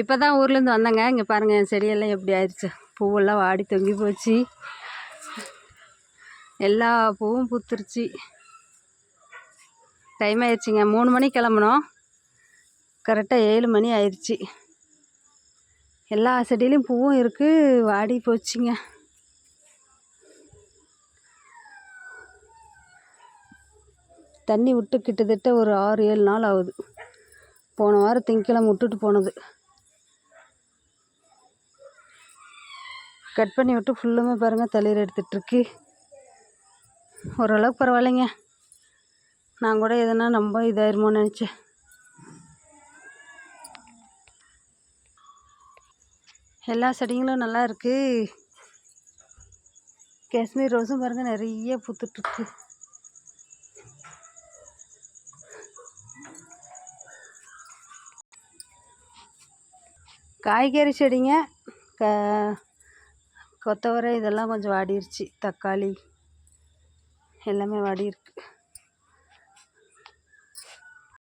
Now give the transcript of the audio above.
இப்போ தான் ஊர்லேருந்து வந்தேங்க. இங்கே பாருங்கள் என் செடியெல்லாம் எப்படி ஆயிடுச்சு பூவெல்லாம் வாடி தொங்கி போச்சு. எல்லா பூவும் பூத்துருச்சு. டைம் ஆயிடுச்சுங்க மூணு மணிக்கு கிளம்புனோம். கரெக்டாக ஏழு மணி ஆயிடுச்சு எல்லா செடியிலையும் பூவும் இருக்குது வாடி போச்சுங்க. தண்ணி விட்டு கிட்டத்தட்ட ஒரு ஆறு ஏழு நாள் ஆகுது. போன வாரம் திங்கக்கிழமை விட்டுட்டு போனது. கட் பண்ணி விட்டு ஃபுல்லுமே பாருங்கள் தளிர் எடுத்துகிட்ருக்கு ஓரளவுக்கு பரவாயில்லைங்க. நான் கூட எதுனா ரொம்ப இதாயிருமோன்னு நினச்சேன். எல்லா செடிங்களும் நல்லா இருக்குது காஷ்மீர் ரோஸும் பாருங்கள் நிறைய பூத்துட்ருக்கு காய்கறி செடிங்க. க கொத்தவரை இதெல்லாம் கொஞ்சம் வாடிருச்சு தக்காளி. எல்லாமே வாடிருக்கு